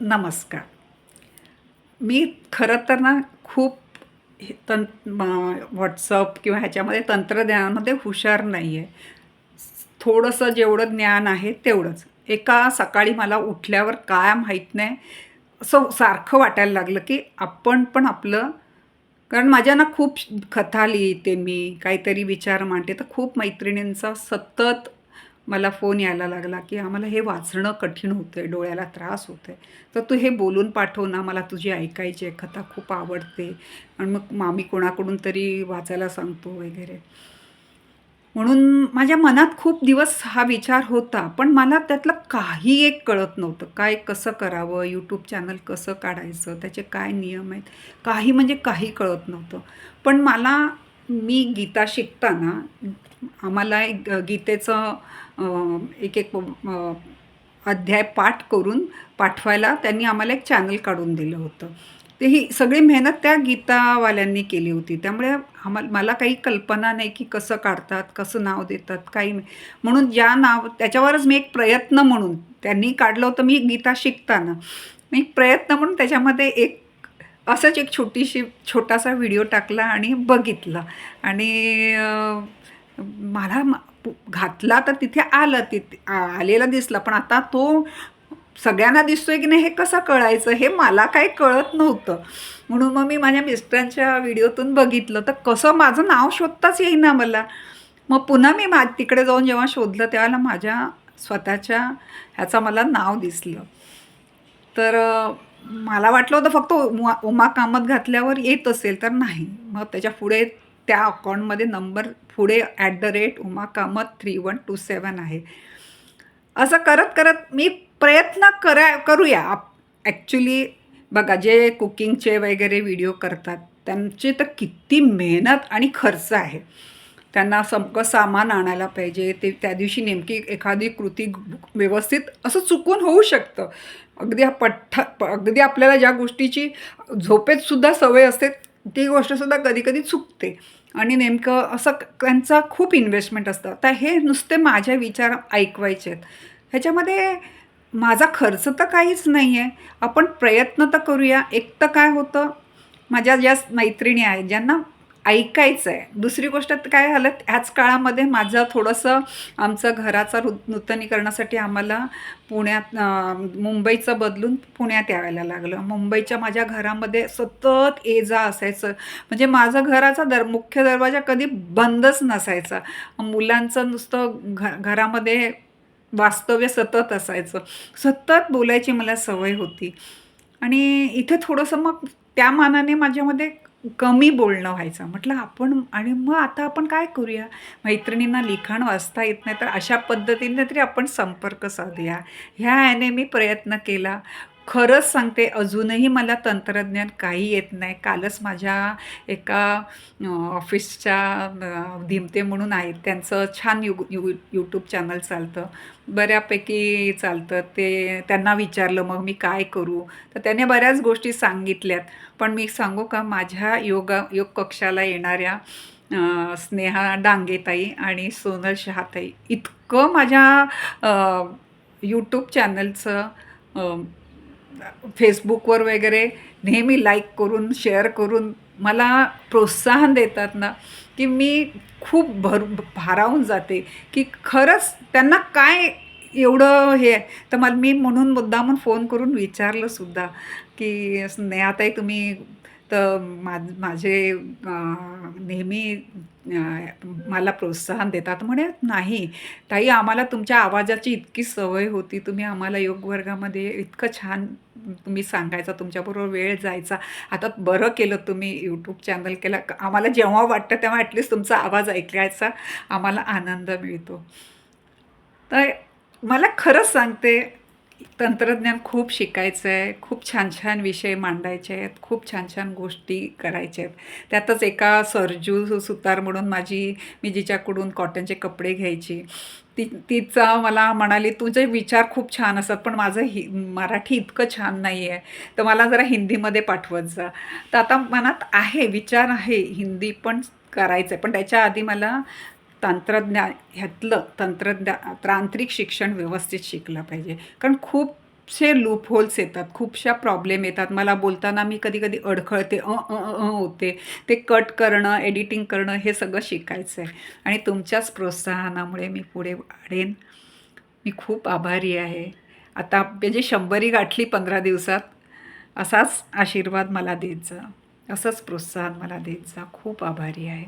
नमस्कार. मी खरं तर ना खूप हे तं व्हॉट्सअप किंवा ह्याच्यामध्ये तंत्रज्ञानामध्ये हुशार नाही आहे थोडंसं जेवढं ज्ञान आहे तेवढंच. एका सकाळी मला उठल्यावर काय माहीत नाही असं सारखं वाटायला लागलं की आपण पण आपलं कारण माझ्या ना खूप कथा लिहिते मी काहीतरी विचार मांडते. तर खूप मैत्रिणींचा सतत मला फोन यायला लागला की आम्हाला हे वाचणं कठीण होतं आहे डोळ्याला त्रास होतो आहे तर तू हे बोलून पाठव ना मला तुझी ऐकायची आहे कथा खूप आवडते. आणि मग मामी कोणाकडून तरी वाचायला सांगतो वगैरे. म्हणून माझ्या मनात खूप दिवस हा विचार होता पण मला त्यातलं काही एक कळत नव्हतं. काय कसं करावं यूट्यूब चॅनल कसं काढायचं त्याचे काय नियम आहेत काही म्हणजे काही कळत नव्हतं. पण मला मी गीता शिकताना आम्हाला एक गीतेचं एक एक अध्याय पाठ करून पाठवायला त्यांनी आम्हाला एक चॅनल काढून दिलं होतं. ते ही सगळी मेहनत त्या गीतावाल्यांनी केली होती. त्यामुळे आम्हाला मला काही कल्पना नाही की कसं काढतात कसं नाव देतात काही नाही. म्हणून ज्या नाव त्याच्यावरच मी एक प्रयत्न म्हणून त्यांनी काढलं होतं मी गीता शिकताना. मी एक प्रयत्न म्हणून त्याच्यामध्ये एक असंच एक छोटीशी छोटासा व्हिडिओ टाकला आणि बघितला. आणि मला घातला तर तिथे आलं तिथे आलेला दिसला पण आता तो सगळ्यांना दिसतोय की नाही हे कसं कळायचं? हे मला काही कळत नव्हतं. म्हणून मग मी माझ्या मिस्टरांच्या व्हिडिओतून बघितलं. तर कसं माझं नाव शोधताच येईना मला. मग पुन्हा मी मा तिकडे जाऊन जेव्हा शोधलं त्यावेळेला माझ्या स्वतःच्या ह्याचं मला नाव दिसलं. तर मला वाटलं होतं फक्त उमा उमा कामत घातल्यावर येत असेल तर नाही. मग त्याच्या पुढे त्या अकाउंटमध्ये नंबर पुढे at the rate Uma Kamat three one two seven आहे. असं करत करत मी प्रयत्न करा करूया. आप ॲक्च्युली बघा जे कुकिंगचे वगैरे व्हिडिओ करतात त्यांची तर किती मेहनत आणि खर्च आहे. त्यांना समकं सामान आणायला पाहिजे ते त्या दिवशी नेमकी एखादी कृती व्यवस्थित असं चुकून होऊ शकतं. अगदी पठ्ठ प- अगदी आपल्याला ज्या गोष्टीची झोपेतसुद्धा सवय असते ती गोष्टसुद्धा कधीकधी चुकते. आणि नेमकं असं त्यांचा खूप इन्व्हेस्टमेंट असतं. तर हे नुसते माझ्या विचार ऐकवायचे आहेत. ह्याच्यामध्ये माझा खर्च तर काहीच नाही आहे आपण प्रयत्न तर करूया. एक तर काय होतं माझ्या ज्या मैत्रिणी आहेत ज्यांना ऐकायचं आहे दुसरी गोष्ट तर काय झालं ह्याच काळामध्ये माझं थोडंसं आमचं घराचं रु नूतनीकरणासाठी आम्हाला पुण्यात मुंबईचं बदलून पुण्यात यायला लागलं. मुंबईच्या माझ्या घरामध्ये सतत ये जा असायचं. म्हणजे माझं घराचा दर मुख्य दरवाजा कधी बंदच नसायचा. मुलांचं नुसतं घ घरामध्ये वास्तव्य सतत असायचं. सतत बोलायची मला सवय होती. आणि इथे थोडंसं मग त्या मानाने माझ्यामध्ये कमी बोलणं व्हायचं. म्हटलं आपण आणि मग आता आपण काय करूया? मैत्रिणींना लिखाण वाचता येत नाही तर अशा पद्धतीने तरी आपण संपर्क साधूया. ह्या ह्याने मी प्रयत्न केला. खरंच सांगते अजूनही मला तंत्रज्ञान काही येत नाही. कालच माझ्या एका ऑफिसच्या धिमते म्हणून आहेत त्यांचं छान यू यू यूट्यूब चॅनल चालतं. बऱ्यापैकी चालतं. ते त्यांना विचारलं मग मी काय करू? तर त्याने बऱ्याच गोष्टी सांगितल्यात. पण मी सांगू का माझ्या योगा योग कक्षाला येणाऱ्या स्नेहा डांगेताई आणि सोनल शहाताई इतकं माझ्या यूट्यूब चॅनलचं फेसबुकवर वगैरे नेहमी लाईक करून शेअर करून मला प्रोत्साहन देतात ना की मी खूप भर भारावून जाते. की खरंच त्यांना काय एवढं हे आहे? तर मला मी म्हणून मुद्दामून फोन करून विचारलं सुद्धा की स्नेहाताई तुम्ही तर मा माझे नेहमी मला प्रोत्साहन देतात. म्हणे नाही ताई आम्हाला तुमच्या आवाजाची इतकी सवय होती. तुम्ही आम्हाला योग वर्गामध्ये इतकं छान तुम्ही सांगायचा तुमच्याबरोबर वेळ जायचा. आता बरं केलं तुम्ही यूट्यूब चॅनल केला. आम्हाला जेव्हा वाटतं तेव्हा ॲटलिस्ट तुमचा आवाज ऐकायचा आम्हाला आनंद मिळतो. तर मला खरंच सांगते तंत्रज्ञान खूप शिकायचं आहे खूप छान छान विषय मांडायचे आहेत खूप छान छान गोष्टी करायच्या आहेत. त्यातच एका सरजू सुतार म्हणून माझी मी जिच्याकडून कॉटनचे कपडे घ्यायची ती तिचा मला म्हणाली तुझे विचार खूप छान असतात पण माझं हि मराठी इतकं छान नाही आहे तर मला जरा हिंदीमध्ये पाठवत जा. तर आता मनात आहे विचार आहे हिंदी पण करायचं आहे पण त्याच्या आधी मला तंत्रज्ञान ह्यातलं तंत्रज्ञान तांत्रिक शिक्षण व्यवस्थित शिकलं पाहिजे. कारण खूपसे लूप होल्स येतात खूपशा प्रॉब्लेम येतात. मला बोलताना मी कधी कधी अडखळते अ अ अ अ होते. ते कट करणं एडिटिंग करणं हे सगळं शिकायचं आहे आणि तुमच्याच प्रोत्साहनामुळे मी पुढे वाढेन. मी खूप आभारी आहे. आता म्हणजे शंभरी गाठली पंधरा दिवसात. असाच आशीर्वाद मला देत जा. असंच प्रोत्साहन मला देत जा. खूप आभारी आहे.